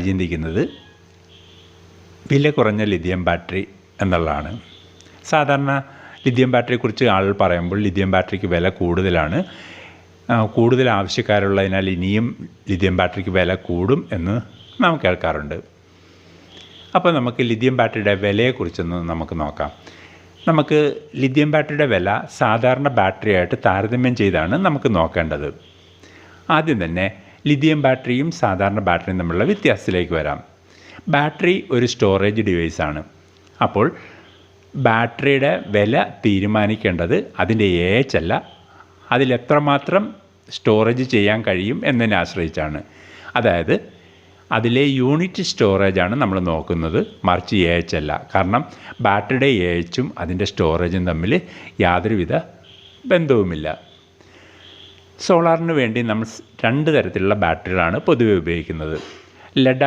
ചിന്തിക്കുന്നത് വില കുറഞ്ഞ ലിഥിയം ബാറ്ററി എന്നുള്ളതാണ്. സാധാരണ ലിഥിയം ബാറ്ററിയെക്കുറിച്ച് ആളുകൾ പറയുമ്പോൾ ലിഥിയം ബാറ്ററിക്ക് വില കൂടുതലാണ്. കൂടുതൽ ആവശ്യക്കാരുള്ളതിനാൽ ഇനിയും ലിഥിയം ബാറ്ററിക്ക് വില കൂടും എന്ന് നാം കേൾക്കാറുണ്ട്. അപ്പോൾ നമുക്ക് ലിഥിയം ബാറ്ററിയുടെ വിലയെക്കുറിച്ചൊന്ന് നമുക്ക് നോക്കാം. നമുക്ക് ലിഥിയം ബാറ്ററിയുടെ വില സാധാരണ ബാറ്ററിയായിട്ട് താരതമ്യം ചെയ്താണ് നമുക്ക് നോക്കേണ്ടത്. ആദ്യം തന്നെ ലിഥിയം ബാറ്ററിയും സാധാരണ ബാറ്ററിയും തമ്മിലുള്ള വ്യത്യാസത്തിലേക്ക് വരാം. ബാറ്ററി ഒരു സ്റ്റോറേജ് ഡിവൈസാണ്. അപ്പോൾ ബാറ്ററിയുടെ വില തീരുമാനിക്കേണ്ടത് അതിന്റെ ഏജ് അല്ല. അതിലെത്രമാത്രം സ്റ്റോറേജ് ചെയ്യാൻ കഴിയും എന്നതിനെ ആശ്രയിച്ചാണ്. അതായത് അതിലെ യൂണിറ്റ് സ്റ്റോറേജാണ് നമ്മൾ നോക്കുന്നത്. മറിച്ച് എ എച്ച് അല്ല. കാരണം ബാറ്ററിയുടെ എ എച്ചും അതിന്റെ സ്റ്റോറേജും തമ്മിൽ യാതൊരുവിധ ബന്ധവുമില്ല. സോളാറിന് വേണ്ടി നമ്മൾ രണ്ട് തരത്തിലുള്ള ബാറ്ററികളാണ് പൊതുവെ ഉപയോഗിക്കുന്നത്. ലെഡ്